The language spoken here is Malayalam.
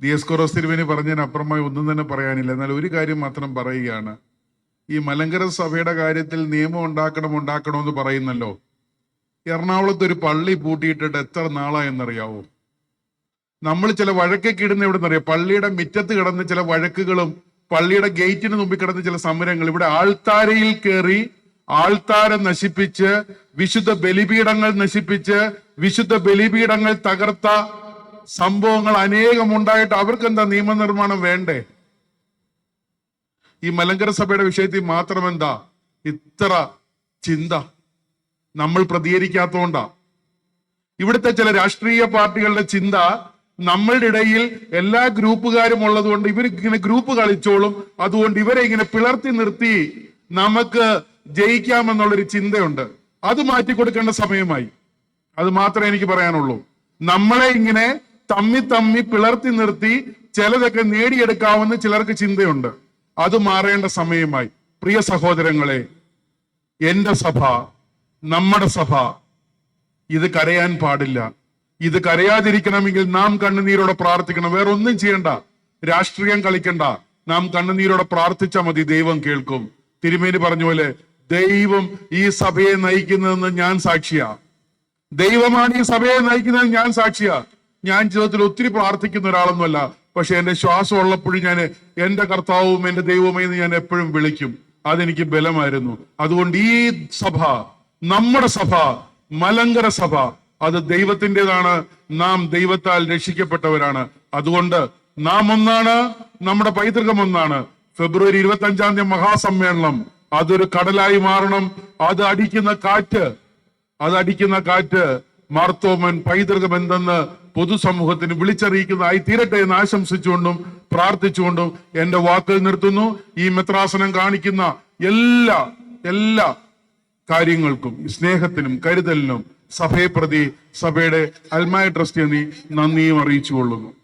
ദിയസ്കോറോസ് തിരുവേനി പറഞ്ഞതിന് അപ്പുറമായി ഒന്നും തന്നെ പറയാനില്ല. എന്നാൽ ഒരു കാര്യം മാത്രം പറയുകയാണ്. ഈ മലങ്കര സഭയുടെ കാര്യത്തിൽ നിയമം ഉണ്ടാക്കണം ഉണ്ടാക്കണം എന്ന് പറയുന്നല്ലോ. എറണാകുളത്ത് ഒരു പള്ളി പൂട്ടിയിട്ടിട്ട് എത്ര നാളായെന്നറിയാവോ? നമ്മൾ ചില വഴക്കൊക്കെ ഇടുന്ന എവിടെ നിന്നറിയാം പള്ളിയുടെ മിറ്റത്ത് കിടന്ന് ചില വഴക്കുകളും പള്ളിയുടെ ഗേറ്റിന് മുമ്പിൽ കിടന്ന് ചില സമരങ്ങൾ ഇവിടെ ആൾത്താരയിൽ കയറി ആൾത്താരം നശിപ്പിച്ച് വിശുദ്ധ ബലിപീഠങ്ങൾ നശിപ്പിച്ച് വിശുദ്ധ ബലിപീഠങ്ങൾ തകർത്ത സംഭവങ്ങൾ അനേകം ഉണ്ടായിട്ട് അവർക്ക് എന്താ നിയമനിർമ്മാണം വേണ്ടേ? ഈ മലങ്കര സഭയുടെ വിഷയത്തിൽ മാത്രം എന്താ ഇത്ര ചിന്ത നമ്മൾ പ്രതികരിക്കാത്തോണ്ടാ. ഇവിടുത്തെ ചില രാഷ്ട്രീയ പാർട്ടികളുടെ ചിന്ത നമ്മളുടെ ഇടയിൽ എല്ലാ ഗ്രൂപ്പുകാരും ഉള്ളതുകൊണ്ട് ഇവർ ഇങ്ങനെ ഗ്രൂപ്പ് കളിച്ചോളും. അതുകൊണ്ട് ഇവരെ ഇങ്ങനെ പിളർത്തി നിർത്തി നമുക്ക് ജയിക്കാമെന്നുള്ളൊരു ചിന്തയുണ്ട്. അത് മാറ്റി കൊടുക്കേണ്ട സമയമായി. അത് മാത്രമേ എനിക്ക് പറയാനുള്ളൂ. നമ്മളെ ഇങ്ങനെ തമ്മി തമ്മി പിളർത്തി നിർത്തി ചിലതൊക്കെ നേടിയെടുക്കാവുന്ന ചിലർക്ക് ചിന്തയുണ്ട്. അത് മാറേണ്ട സമയമായി. പ്രിയ സഹോദരങ്ങളെ എന്റെ സഭ നമ്മുടെ സഭ ഇത് കരയാൻ പാടില്ല. ഇത് കരയാതിരിക്കണമെങ്കിൽ നാം കണ്ണുനീരോടെ പ്രാർത്ഥിക്കണം. വേറെ ഒന്നും ചെയ്യണ്ട. രാഷ്ട്രീയം കളിക്കണ്ട. നാം കണ്ണുനീരോടെ പ്രാർത്ഥിച്ചാൽ മതി ദൈവം കേൾക്കും. തിരുമേനി പറഞ്ഞ പോലെ ദൈവം ഈ സഭയെ നയിക്കുന്നതെന്ന് ഞാൻ സാക്ഷിയാ. ദൈവമാണ് ഈ സഭയെ നയിക്കുന്നതെന്ന് ഞാൻ സാക്ഷിയാ. ഞാൻ ജീവിതത്തിൽ ഒത്തിരി പ്രാർത്ഥിക്കുന്ന ഒരാളൊന്നുമല്ല പക്ഷെ എന്റെ ശ്വാസം ഉള്ളപ്പോഴും ഞാൻ എന്റെ കർത്താവും എന്റെ ദൈവവുമേ എന്ന് ഞാൻ എപ്പോഴും വിളിക്കും. അതെനിക്ക് ബലമായിരുന്നു. അതുകൊണ്ട് ഈ സഭ നമ്മുടെ സഭ മലങ്കര സഭ അത് ദൈവത്തിന്റെതാണ്. നാം ദൈവത്താൽ രക്ഷിക്കപ്പെട്ടവരാണ്. അതുകൊണ്ട് നാം ഒന്നാണ് നമ്മുടെ പൈതൃകം ഒന്നാണ്. ഫെബ്രുവരി ഇരുപത്തി അഞ്ചാം തീയതി മഹാസമ്മേളനം. അതൊരു കടലായി മാറണം. അത് അടിക്കുന്ന കാറ്റ് അത് അടിക്കുന്ന കാറ്റ് മാർത്തോമൻ പൈതൃകം എന്തെന്ന് പൊതുസമൂഹത്തിന് വിളിച്ചറിയിക്കുന്നതായി തീരട്ടെ എന്ന് ആശംസിച്ചുകൊണ്ടും പ്രാർത്ഥിച്ചുകൊണ്ടും എന്റെ വാക്കുകൾ നിർത്തുന്നു. ഈ മെത്രാസനം കാണിക്കുന്ന എല്ലാ എല്ലാ കാര്യങ്ങൾക്കും സ്നേഹത്തിനും കരുതലിനും സഭയെ പ്രതി സഭയുടെ അൽമായ ട്രസ്റ്റ് എന്നീ നന്ദിയും അറിയിച്ചു കൊള്ളുന്നു